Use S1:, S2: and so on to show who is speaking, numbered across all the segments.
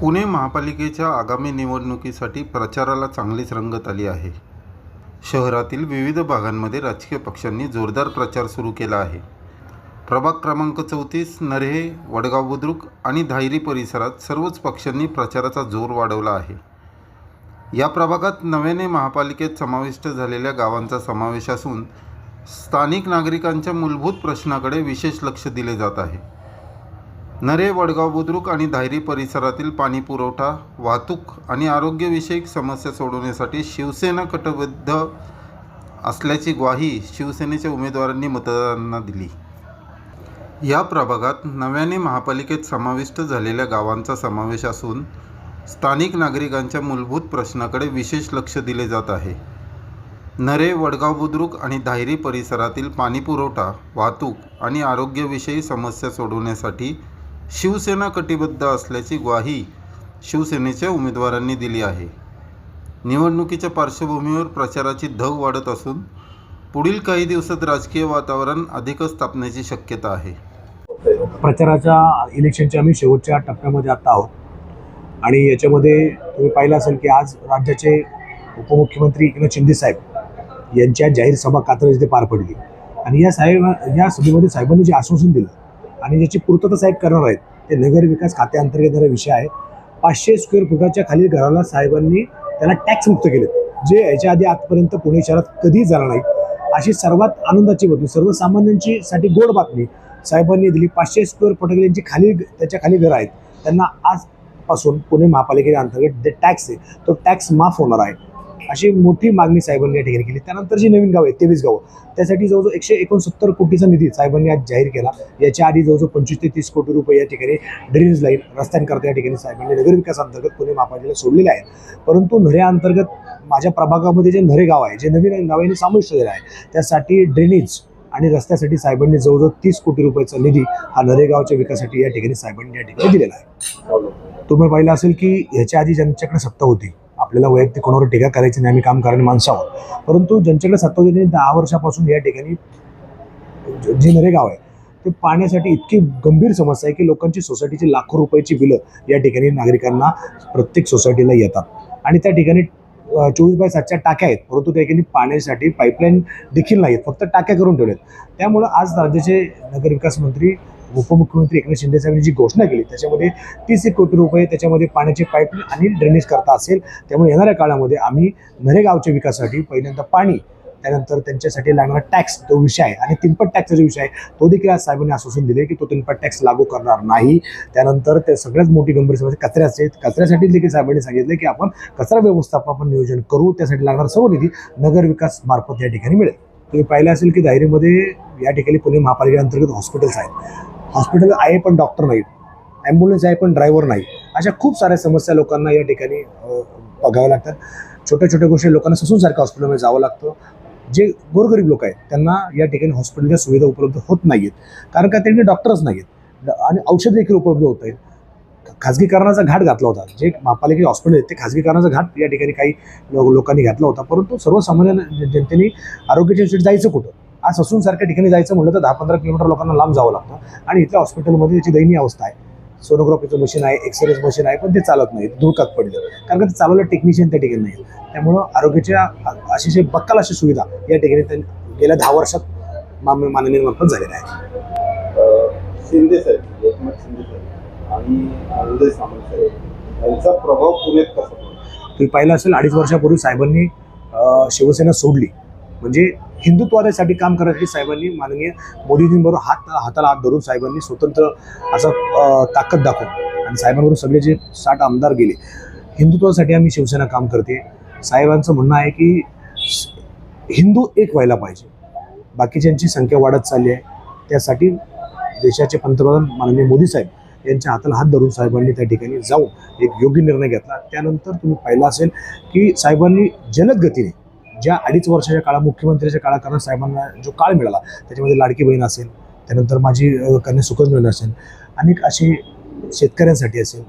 S1: पुणे महापालिकेच्या आगामी निवडणुकीसाठी प्रचाराला चांगलीच रंगत आली आहे. शहरातील विविध भागांमध्ये राजकीय पक्षांनी जोरदार प्रचार सुरू केला आहे. प्रभाग क्रमांक चौतीस नरहे वडगाव बुद्रुक आणि धायरी परिसरात सर्वच पक्षांनी प्रचाराचा जोर वाढवला आहे. या प्रभागात नव्याने महापालिकेत समाविष्ट झालेल्या गावांचा समावेश असून स्थानिक नागरिकांच्या मूलभूत प्रश्नाकडे विशेष लक्ष दिले जात आहे. नरे वडगाव बुद्रुक आणि धायरी परिसरातील पाणी पुरवठा वाहतूक आणि आरोग्यविषयक समस्या सोडवण्यासाठी शिवसेना कटबद्ध असल्याची ग्वाही शिवसेनेच्या उमेदवारांनी मतदारांना दिली. या प्रभागात नव्याने महापालिकेत समाविष्ट झालेल्या गावांचा समावेश असून स्थानिक नागरिकांच्या मूलभूत प्रश्नाकडे विशेष लक्ष दिले जात आहे. नरे वडगाव बुद्रुक आणि धायरी परिसरातील पाणीपुरवठा वाहतूक आणि आरोग्यविषयी समस्या सोडवण्यासाठी शिवसेना कटिबद्ध असल्याची ग्वाही शिवसेनेच्या उमेदवारांनी दिली आहे. निवडणुकीच्या पार्श्वभूमीवर प्रचाराची धग वाढत असून पुढील काही दिवसात राजकीय वातावरण अधिकच तापण्याची शक्यता आहे.
S2: प्रचाराच्या इलेक्शनच्या आम्ही शेवटच्या टप्प्यामध्ये आत्ता आहोत. आणि याच्यामध्ये तुम्ही पाहिलं असेल की आज राज्याचे उपमुख्यमंत्री एकनाथ शिंदे साहेब यांच्या जाहीर सभा कात्रज इथे पार पडली. आणि या साहेब या सभेमध्ये साहेबांनी जे आश्वासन दिलं आणि ज्याची पूर्तता साहेब करणार आहेत ते नगर विकास खात्याअंतर्गत जरा विषय आहे. पाचशे स्क्वेअर फुटाच्या खालील घराला साहेबांनी त्याला टॅक्स मुक्त केले. जे याच्या आधी आजपर्यंत पुणे शहरात कधीही झालं नाही. अशी सर्वात आनंदाची बातमी सर्वसामान्यांची साठी गोड बातमी साहेबांनी दिली. पाचशे स्क्वेअर फुटाची खाली त्याच्याखाली घरं आहेत त्यांना आजपासून पुणे महापालिकेच्या अंतर्गत जे टॅक्स आहे तो टॅक्स माफ होणार आहे. अशी मोठी मागणी साहेबांनी या ठिकाणी केली. त्यानंतर जी नवीन गाव आहे तेवीस गाव त्यासाठी जवळजवळ एकशे एकोणसत्तर कोटीचा निधी साहेबांनी आज जाहीर केला. याच्या आधी जवळजवळ पंचवीस ते तीस कोटी रुपये या ठिकाणी ड्रेनेज लाईन रस्त्यांकरता या ठिकाणी साहेबांनी नगरविकास अंतर्गत पुणे महापालिकेला सोडलेले आहे परंतु नऱ्या अंतर्गत माझ्या प्रभागामध्ये जे नरे गाव आहे जे नवीन नव्याने समाविष्ट झालेलं आहे त्यासाठी ड्रेनेज आणि रस्त्यासाठी साहेबांनी जवळजवळ तीस कोटी रुपयाचा निधी हा नरेगावच्या विकासासाठी या ठिकाणी साहेबांनी या ठिकाणी दिलेला आहे. तुम्ही पाहिलं असेल की ह्याच्या आधी ज्यांच्याकडे सत्ता होती आपल्याला वैयक्तिक कोणावर टीका करायची नाही आम्ही काम करणारी माणसावर परंतु ज्यांच्याकडे सत्ता दहा वर्षापासून या ठिकाणी जे जे नरेगाव आहे ते पाण्यासाठी इतकी गंभीर समस्या आहे की लोकांची सोसायटीची लाखो रुपयाची बिलं या ठिकाणी नागरिकांना प्रत्येक सोसायटीला येतात. आणि त्या ठिकाणी चोवीस बाय सातच्या टाक्या आहेत परंतु त्या ठिकाणी पाण्यासाठी पाईपलाईन देखील नाहीत फक्त टाक्या करून ठेवल्यात. त्यामुळं आज राज्याचे नगरविकास मंत्री उपमुख्यमंत्री एकनाथ शिंदे साहेबांनी जी घोषणा केली त्याच्यामध्ये तीस एक कोटी रुपये त्याच्यामध्ये पाण्याचे पाईपलाईन आणि ड्रेनेज करता असेल त्यामुळे येणाऱ्या काळामध्ये आम्ही नरेगावच्या विकासासाठी पहिल्यांदा पाणी त्यानंतर त्यांच्यासाठी लागणारा टॅक्स जो विषय आहे आणि तिनपट टॅक्सचा जो विषय आहे तो देखील आज साहेबांनी आश्वासन दिले की तो तिनपट टॅक्स लागू करणार नाही. त्यानंतर ते सगळ्यात मोठी गंभीर समस्या कचऱ्याचे कचऱ्यासाठी देखील साहेबांनी सांगितलं की आपण कचरा व्यवस्थापन नियोजन करू त्यासाठी लागणारा सर्व निधी नगरविकास मार्फत या ठिकाणी मिळेल. तुम्ही पाहिलं असेल की दायरीमध्ये या ठिकाणी पुणे महापालिकेअंतर्गत हॉस्पिटल्स आहेत. हॉस्पिटल आहे पण डॉक्टर नाहीत. ॲम्ब्युलन्स आहे पण ड्रायव्हर नाही. अशा खूप साऱ्या समस्या लोकांना या ठिकाणी बघाव्या लागतात. छोट्या छोट्या गोष्टी लोकांना ससूनसारख्या हॉस्पिटलमध्ये जावं लागतं. जे गोरगरीब लोक आहेत त्यांना या ठिकाणी हॉस्पिटलच्या सुविधा उपलब्ध होत नाही आहेत कारण का त्यांनी डॉक्टरच नाही आहेत आणि औषध देखील उपलब्ध होत आहेत. खाजगीकरणाचा घाट घातला होता. जे महापालिकेचे हॉस्पिटल आहेत ते खाजगीकरणाचा घाट या ठिकाणी काही लोकांनी घातला होता. परंतु सर्वसामान्य जनतेने आरोग्याच्या दृष्टीने जायचं कुठं? आज ससूनसारख्या ठिकाणी जायचं म्हटलं तर दहा पंधरा किलोमीटर लोकांना लांब जावं लागतं. आणि इथल्या हॉस्पिटलमध्ये त्याची दयनीय अवस्था आहे. सोनोग्राफीचं मशीन आहे एक्सरेच मशीन आहे पण ते चालत नाही धुळकात पडलं. कारण का ते चालवलं टेक्निशियन त्या ठिकाणी नाही त्यामुळं आरोग्याच्या अ- अतिशय बक्कल अशी सुविधा या ठिकाणी गेल्या दहा वर्षात माननीय मार्फत झालेल्या आहेत.
S3: शिंदे साहेब एकनाथ शिंदे साहेब आणि उदय सामंत साहेब यांचा प्रभाव पुण्यात कसा
S2: तुम्ही पाहिलं असेल अडीच वर्षापूर्वी साहेबांनी शिवसेना सोडली. म्हणजे हिंदुत्वादासाठी काम करण्यासाठी साहेबांनी माननीय मोदीजींबरोबर हात हाताला हात धरून साहेबांनी स्वतंत्र असं ताकद दाखवून आणि साहेबांबरोबर सगळे जे साठ आमदार गेले हिंदुत्वासाठी आम्ही शिवसेना काम करते. साहेबांचं म्हणणं आहे की हिंदू एक व्हायला पाहिजे. बाकीच्यांची संख्या वाढत चालली आहे. त्यासाठी देशाचे पंतप्रधान माननीय मोदी साहेब यांच्या हाताला हात धरून साहेबांनी त्या ठिकाणी जाऊन एक योग्य निर्णय घेतला. त्यानंतर तुम्ही पाहिलं असेल की साहेबांनी जलद गतीने ज्या अडीच वर्षाच्या काळात मुख्यमंत्र्याच्या कारण साहेबांना जो काळ मिळाला त्याच्यामध्ये लाडकी बहीण असेल त्यानंतर माझी कन्या सुखद मिळणं असेल अनेक असे शेतकऱ्यांसाठी असेल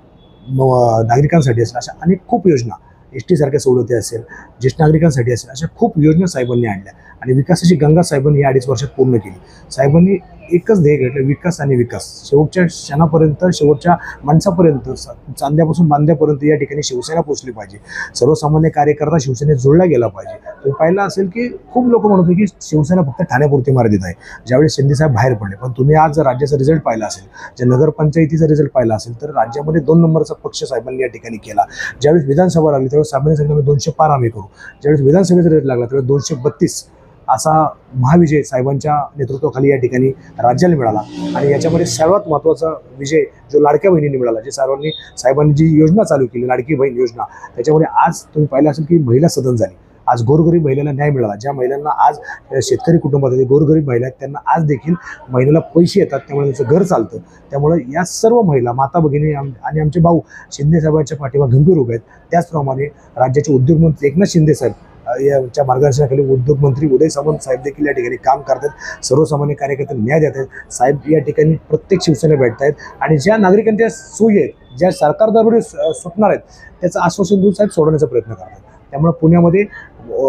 S2: नागरिकांसाठी असेल अशा अनेक खूप योजना एस टीसारख्या सवलती असेल ज्येष्ठ नागरिकांसाठी असेल अशा खूप योजना साहेबांनी आणल्या आणि विकासाची गंगा साहेबांनी या अडीच वर्षात पूर्ण केली. साहेबांनी एकच ध्येय घेतलं विकास आणि विकास. शेवटच्या क्षणापर्यंत शेवटच्या माणसापर्यंत स- चांद्यापासून बांध्यापर्यंत या ठिकाणी शिवसेना पोहोचली पाहिजे. सर्वसामान्य कार्यकर्ता शिवसेनेत जोडला गेला पाहिजे. तुम्ही पाहिलं असेल की खूप लोक म्हणत होते की शिवसेना फक्त ठाण्यापुरती मर्यादित आहे ज्यावेळी शिंदेसाहेब बाहेर पडले. पण तुम्ही आज जर राज्याचा रिझल्ट पाहिला असेल जे नगरपंचायतीचा रिझल्ट पाहिला असेल तर राज्यामध्ये दोन नंबरचा पक्ष साहेबांनी या ठिकाणी केला. ज्यावेळेस विधानसभा लागली त्यावेळेस साहेबांनी सांगितलं आम्ही दोनशे पार आम्ही करू. ज्यावेळेस विधानसभेचा रिझल्ट लागला त्यावेळेस दोनशे बत्तीस असा महाविजय साहेबांच्या नेतृत्वाखाली या ठिकाणी राज्याला मिळाला. आणि याच्यामध्ये सर्वात महत्त्वाचा विजय जो लाडक्या बहिणींनी मिळाला जे सर्वांनी साहेबांनी जी योजना चालू केली लाडकी बहीण योजना त्याच्यामध्ये आज तुम्ही पाहिलं असेल की महिला सदन झाली. आज गोरगरीब महिलांना न्याय मिळाला. ज्या महिलांना आज शेतकरी कुटुंबात गोरगरीब महिला आहेत त्यांना आज देखील महिलेला पैसे येतात त्यामुळे त्यांचं घर चालतं. त्यामुळे या सर्व महिला माता भगिनी आम- आणि आमचे भाऊ शिंदे साहेबांच्या पाठीमा गंभीर उभे आहेत. त्याचप्रमाणे राज्याचे उद्योगमंत्री एकनाथ शिंदे साहेब यांच्या मार्गदर्शनाखाली उद्योगमंत्री उदय सामंत साहेब देखील या ठिकाणी काम करतात. सर्वसामान्य कार्यकर्त्यांना न्याय देत आहेत. साहेब या ठिकाणी प्रत्येक शिवसेना भेटत आहेत. आणि ज्या नागरिकांच्या सोयी आहेत ज्या सरकार दरबारी सुटणार आहेत त्याचं आश्वासन देऊन साहेब सोडवण्याचा प्रयत्न करतात. त्यामुळे पुण्यामध्ये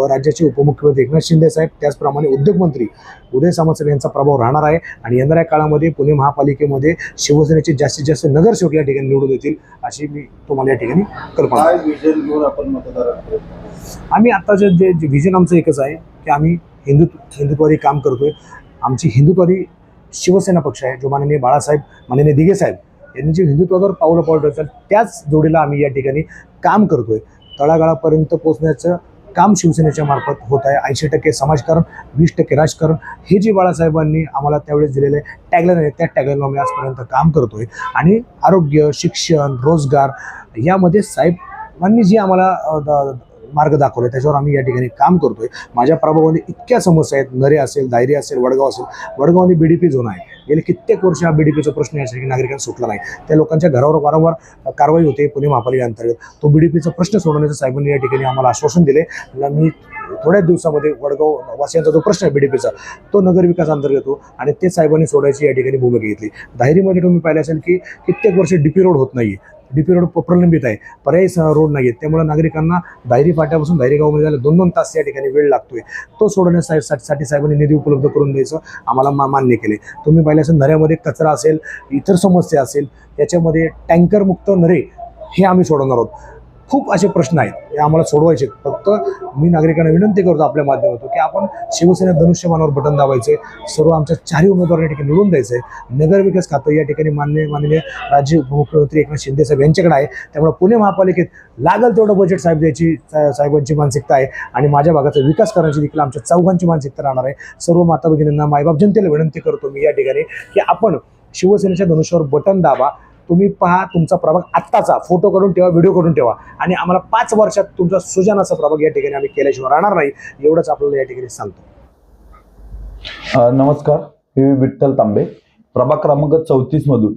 S2: राज्याचे उपमुख्यमंत्री एकनाथ शिंदे साहेब त्याचप्रमाणे उद्योगमंत्री उदय सामंत साहेब यांचा प्रभाव राहणार आहे. आणि येणाऱ्या काळामध्ये पुणे महापालिकेमध्ये शिवसेनेचे जास्तीत जास्त नगरसेवक या ठिकाणी निवडून येतील अशी मी तुम्हाला या ठिकाणी कल्पना
S3: आपण
S2: आम्ही आत्ताचं जे व्हिजन आमचं एकच आहे की आम्ही हिंदुत्व हिंदुत्वादी काम करतोय. आमची हिंदुत्वादी शिवसेना पक्ष आहे जो माननीय बाळासाहेब माननीय दिघे साहेब यांनी जे हिंदुत्वावर पावलं पावलं असेल त्याच जोडीला आम्ही या ठिकाणी काम करतोय. तळागाळापर्यंत पोहोचण्याचं काम शिवसेनेच्या मार्फत होत आहे. ऐंशी टक्के समाजकारण वीस टक्के राजकारण हे जे बाळासाहेबांनी आम्हाला त्यावेळेस दिलेले टॅगलाईन आहे त्या टॅगलाईनवर आम्ही आजपर्यंत काम करतोय. आणि आरोग्य शिक्षण रोजगार यामध्ये साहेबांनी जी आम्हाला द- मार्ग दाखवले त्याच्यावर आम्ही या ठिकाणी काम करतोय. माझ्या प्रभावामध्ये इतक्या समस्या आहेत. नरे असेल दायरी असेल वडगाव असेल. वडगावमध्ये बी डी पी झोन आहे. गेले कित्येक वर्ष हा बी डी पीचा प्रश्न यासाठी नागरिकांना सुटला नाही. त्या लोकांच्या घरावर वारंवार कारवाई होते पुणे महापालिकेअंतर्गत. तो बी डी पीचा प्रश्न सोडवण्याचं साहेबांनी या ठिकाणी आम्हाला आश्वासन दिले. मी थोड्याच दिवसामध्ये वडगाव वासियांचा जो प्रश्न आहे बी डी पीचा तो नगरविकास अंतर्गत येतो आणि ते साहेबांनी सोडायची या ठिकाणी भूमिका घेतली. दाहिरीमध्ये तुम्ही पाहिलं असेल की कित्येक वर्ष डी पी रोड होत नाही डी पी रोड प्रलंबित आहे. पर्यायी रोड नाही आहेत त्यामुळे नागरिकांना दायरी फाट्यापासून दायरी गावामध्ये जायला दोन दोन तास या ठिकाणी वेळ लागतोय. तो सोडवण्यासाठी साठी साहेबांनी निधी उपलब्ध करून द्यायचं आम्हाला मा मान्य केले तुम्ही पाहिलं असेल नऱ्यामध्ये कचरा असेल इतर समस्या असेल याच्यामध्ये टँकरमुक्त नरे हे आम्ही सोडवणार आहोत. खूप असे प्रश्न आहेत. हे आम्हाला सोडवायचे फक्त मी नागरिकांना विनंती करतो आपल्या माध्यमातून की आपण शिवसेना धनुष्यमानावर बटन दाबायचे सर्व आमच्या चारही उमेदवारांना या ठिकाणी निवडून द्यायचे. नगरविकास खातं या ठिकाणी मान्य माननीय राज्य उपमुख्यमंत्री एकनाथ शिंदे साहेब यांच्याकडे आहे. त्यामुळे पुणे महापालिकेत लागल तेवढं बजेट साहेब द्यायची साहेबांची मानसिकता आहे. आणि माझ्या भागाचा विकास करण्याची देखील आमच्या चौघांची मानसिकता राहणार आहे. सर्व माता भगिनींना मायबाप जनतेला विनंती करतो मी या ठिकाणी की आपण शिवसेनेच्या धनुष्यावर बटन दाबा. तुम्ही पहा तुमचा प्रभाग आत्ताचा. फोटो काढून ठेवा व्हिडिओ करून ठेवा. आणि आम्हाला पाच वर्षात तुमचा सुजनाचा प्रभाग या ठिकाणी आम्ही केल्याशिवाय राहणार नाही. एवढंच आपल्याला या ठिकाणी सांगतो.
S4: नमस्कार. मी विठ्ठल तांबे. प्रभाग क्रमांक चौतीस मधून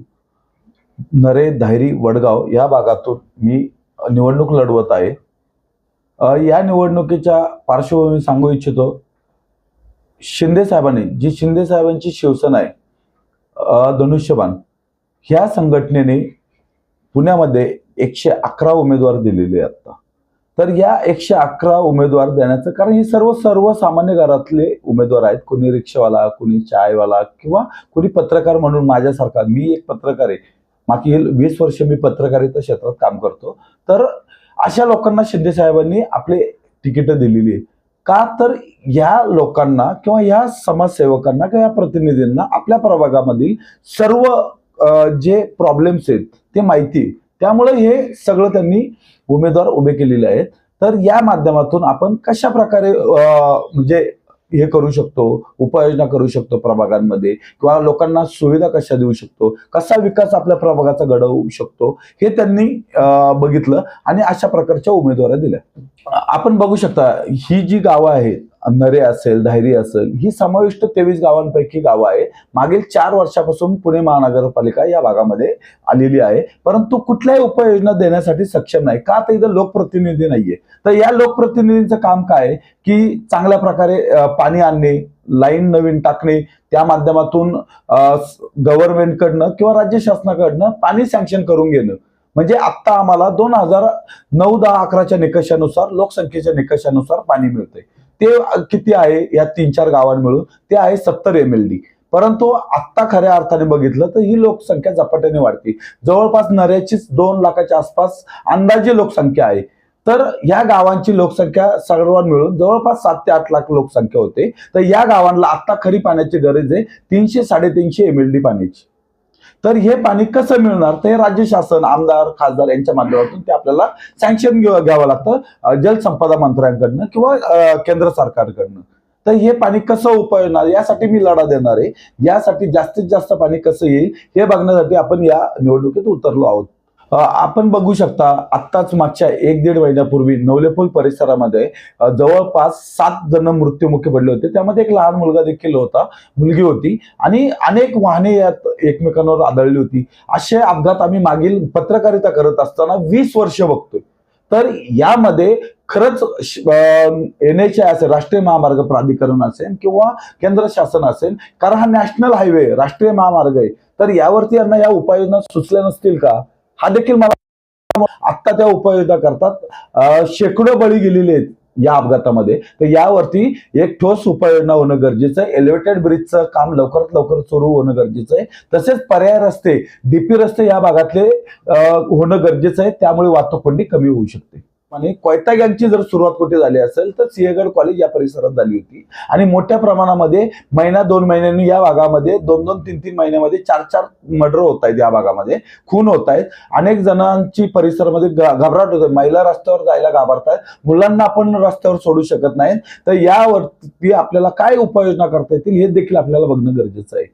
S4: नरे धायरी वडगाव या भागातून मी निवडणूक लढवत आहे. या निवडणुकीच्या पार्श्वभूमी सांगू इच्छितो शिंदे साहेबांनी जी शिंदे साहेबांची शिवसेना आहे धनुष्यबाण ह्या संघटनेने पुण्यामध्ये एकशे अकरा उमेदवार दिलेले आहेत आता. तर या एकशे अकरा उमेदवार देण्याचं कारण हे सर्व सर्वसामान्य घरातले उमेदवार आहेत. कोणी रिक्षावाला कोणी चायवाला किंवा कोणी पत्रकार म्हणून माझ्यासारखा. मी एक पत्रकार आहे. मागील वीस वर्ष मी पत्रकारिता क्षेत्रात काम करतो. तर अशा लोकांना शिंदे साहेबांनी आपले तिकीटं दिलेली का तर या लोकांना किंवा या समाजसेवकांना किंवा या प्रतिनिधींना आपल्या प्रभागामधील सर्व जे प्रॉब्लेम्स आहेत ते माहिती. त्यामुळे हे सगळं त्यांनी उमेदवार उभे केलेले आहेत. तर या माध्यमातून आपण कशा प्रकारे म्हणजे हे करू शकतो उपाययोजना करू शकतो प्रभागांमध्ये किंवा लोकांना सुविधा कशा देऊ शकतो कसा विकास आपल्या प्रभागाचा घडवू शकतो हे त्यांनी बघितलं आणि अशा प्रकारच्या उमेदवाऱ्या दिल्या. आपण बघू शकता ही जी गावं आहेत नरे असेल धायरी असेल ही समाविष्ट तेवीस गावांपैकी गावं आहे. मागील चार वर्षापासून पुणे महानगरपालिका या भागामध्ये आलेली आहे. परंतु कुठल्याही उपाययोजना देण्यासाठी सक्षम नाही. का तर इथं लोकप्रतिनिधी नाहीये. तर या लोकप्रतिनिधींचं काम काय? आहे की चांगल्या प्रकारे पाणी आणणे लाईन नवीन टाकणे त्या माध्यमातून गव्हर्नमेंटकडनं किंवा राज्य शासनाकडनं पाणी सँक्शन करून घेणं. म्हणजे आत्ता आम्हाला दोन हजार नऊ दहा अकराच्या निकषानुसार लोकसंख्येच्या निकषानुसार पाणी मिळतंय. ते किती आहे? या तीन चार गावां मिळून ते आहे सत्तर एम एल डी परंतु आत्ता खऱ्या अर्थाने बघितलं तर ही लोकसंख्या झपाट्याने वाढते. जवळपास नऱ्याचीच दोन लाखाच्या आसपास अंदाजे लोकसंख्या आहे. तर या गावांची लोकसंख्या सर्वांना मिळून जवळपास सात ते आठ लाख लोकसंख्या होते. तर या गावांना आत्ता खरी पाण्याची गरज आहे तीनशे साडेतीनशे एम एल डी पाण्याची. तर हे पाणी कसं मिळणार? ते राज्य शासन आमदार खासदार यांच्या माध्यमातून ते आपल्याला सँक्शन घ्यावं लागतं जलसंपदा मंत्र्यांकडनं किंवा केंद्र सरकारकडनं. तर हे पाणी कसं उपयोगणार? यासाठी मी लढा देणार आहे. यासाठी जास्तीत जास्त पाणी कसं येईल हे बघण्यासाठी आपण या निवडणुकीत उतरलो आहोत. आपण बघू शकता आत्ताच मागच्या एक दीड महिन्यापूर्वी नवलेपूल परिसरामध्ये जवळपास सात जण मृत्युमुखी पडले होते. त्यामध्ये एक लहान मुलगा देखील होता मुलगी होती आणि अनेक वाहने यात एकमेकांवर आदळली होती. असे अपघात आम्ही मागील पत्रकारिता करत असताना वीस वर्ष बघतोय. तर यामध्ये खरंच एन एच आय असेल राष्ट्रीय महामार्ग प्राधिकरण असेल किंवा केंद्र शासन असेल कारण हा नॅशनल हायवे राष्ट्रीय महामार्ग आहे. तर यावरती यांना या उपाययोजना सुचल्या नसतील का? हा देखील मला आत्ता त्या उपाययोजना करतात. शेकडो बळी गेलेले आहेत या अपघातामध्ये. तर यावरती एक ठोस उपाययोजना होणं गरजेचं आहे. एलिव्हेटेड ब्रिजचं काम लवकरात लवकर सुरू होणं गरजेचं आहे. तसेच पर्याय रस्ते डीपी रस्ते या भागातले होणं गरजेचं आहे. त्यामुळे वाहतूक कोंडी कमी होऊ शकते. आणि कोयता गँगची जर सुरुवात कुठे झाली असेल तर सिंहगड कॉलेज या परिसरात झाली होती. आणि मोठ्या प्रमाणामध्ये महिना दोन महिन्यांनी या भागामध्ये दोन दोन तीन तीन महिन्यामध्ये चार चार मर्डर होत आहेत या भागामध्ये. खून होत आहेत. अनेक जणांची परिसरामध्ये घबराट होते. महिला रस्त्यावर जायला घाबरतायत. मुलांना आपण रस्त्यावर सोडू शकत नाहीत. तर यावरती आपल्याला काय उपाययोजना करता येतील हे देखील आपल्याला बघणं गरजेचं आहे.